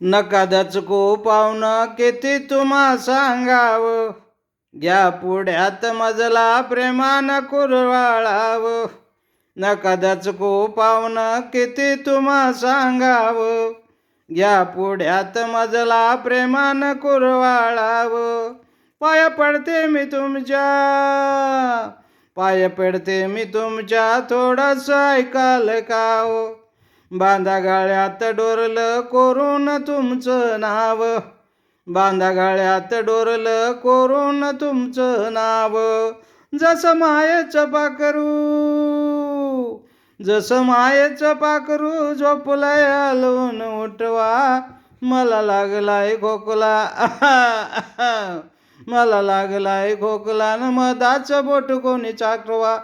नका दचको पाहुणं किती तुम्हा सांगावं? घ्या पुढ्यात मजला प्रेमान कुरवाळावं. नका दचको पाहुणं किती तुम्हा सांगावं? घ्या पुढ्यात मजला प्रेमान कुरवाळावं. पाय पडते मी तुमच्या पाय पडते मी तुमच्या थोडस ऐकाल का बांधा गाळ्यात डोरलं कोरून तुमचं नाव. बांधा गाळ्यात डोरलं कोरून तुमचं नाव. जसं मायेचं पाकरू जसं मायेचं पाकरू झोपलंय हलवून उठवा. मला लागलाय खोकला. मला लागलाय खोकला. न मधाचं बोट कोणी चाकवा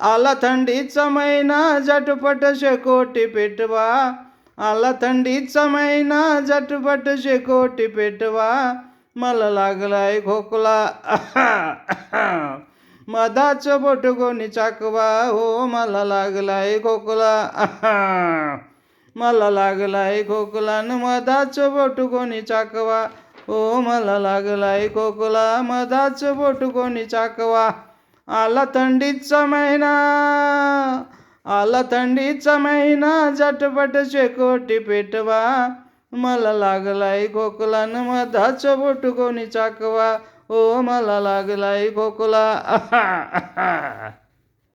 आला थंडीचा महिना झटपट शेकोटी पेटवा. आला थंडीचा महिना झटपट शेकोटी पेटवा. मला लागलाय खोकला. मधाचं बोट कोणी चाकवा. हो मला लागलाय खोकला. मला लागलाय खोकला न मधाचं बोट कोणी चाकवा. हो मला लागलाय खोकला. मधाचं बोट कोणी चाकवा. आला थंडीचा महिना आला थंडीचा महिना झटपट शेकोटी पेटवा. मला लागलाय खोकलान मधाच बोट कोणी चाकवा. ओ मला लागलाय खोकला.